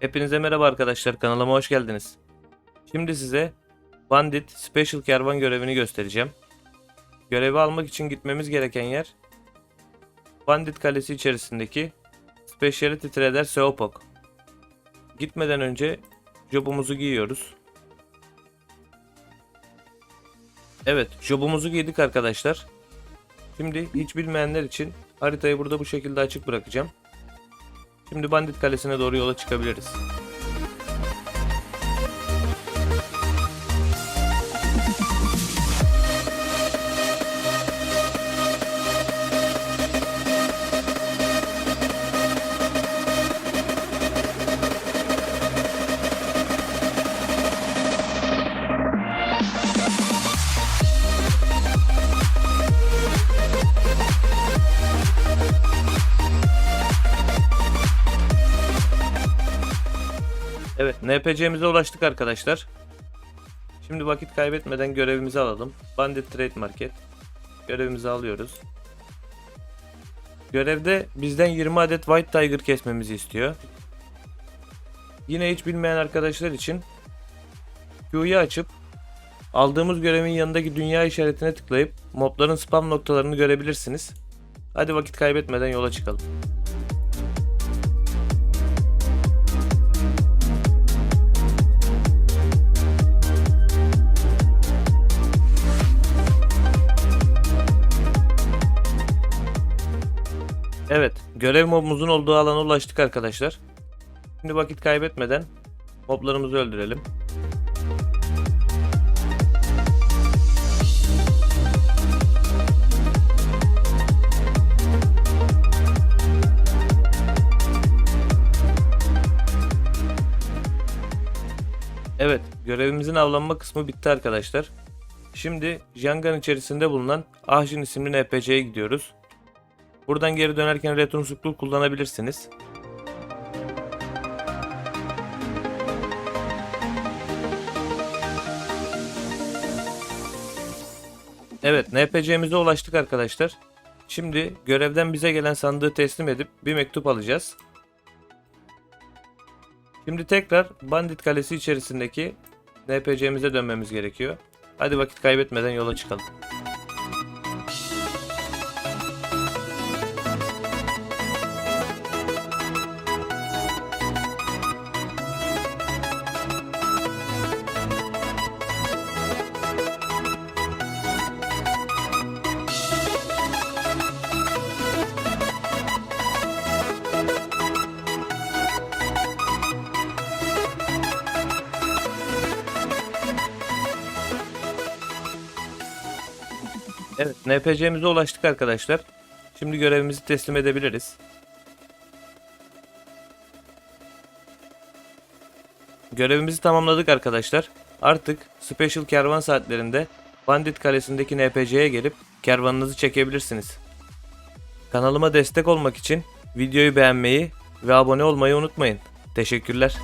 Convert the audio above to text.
Hepinize merhaba arkadaşlar kanalıma hoş geldiniz. Şimdi size Bandit Special Kervan görevini göstereceğim. Görevi almak için gitmemiz gereken yer Bandit Kalesi içerisindeki Speciality Trader Seopok. Gitmeden önce jobumuzu giyiyoruz. Evet jobumuzu giydik arkadaşlar. Şimdi hiç bilmeyenler için haritayı burada bu şekilde açık bırakacağım. Şimdi Bandit Kalesi'ne doğru yola çıkabiliriz. Evet, NPC'mize ulaştık arkadaşlar. Şimdi vakit kaybetmeden görevimizi alalım. Bandit Trade Market. Görevimizi alıyoruz. Görevde bizden 20 adet White Tiger kesmemizi istiyor. Yine hiç bilmeyen arkadaşlar için Q'yu açıp aldığımız görevin yanındaki dünya işaretine tıklayıp mobların spam noktalarını görebilirsiniz. Hadi vakit kaybetmeden yola çıkalım. Evet, görev mobumuzun olduğu alana ulaştık arkadaşlar. Şimdi vakit kaybetmeden moblarımızı öldürelim. Evet, görevimizin avlanma kısmı bitti arkadaşlar. Şimdi Jangan içerisinde bulunan Ahjin isimli NPC'ye gidiyoruz. Buradan geri dönerken return scroll kullanabilirsiniz. Evet, NPC'mize ulaştık arkadaşlar. Şimdi görevden bize gelen sandığı teslim edip bir mektup alacağız. Şimdi tekrar Bandit Kalesi içerisindeki NPC'mize dönmemiz gerekiyor. Hadi vakit kaybetmeden yola çıkalım. Evet, NPC'mize ulaştık arkadaşlar. Şimdi görevimizi teslim edebiliriz. Görevimizi tamamladık arkadaşlar. Artık Special Kervan saatlerinde Bandit Kalesi'ndeki NPC'ye gelip kervanınızı çekebilirsiniz. Kanalıma destek olmak için videoyu beğenmeyi ve abone olmayı unutmayın. Teşekkürler.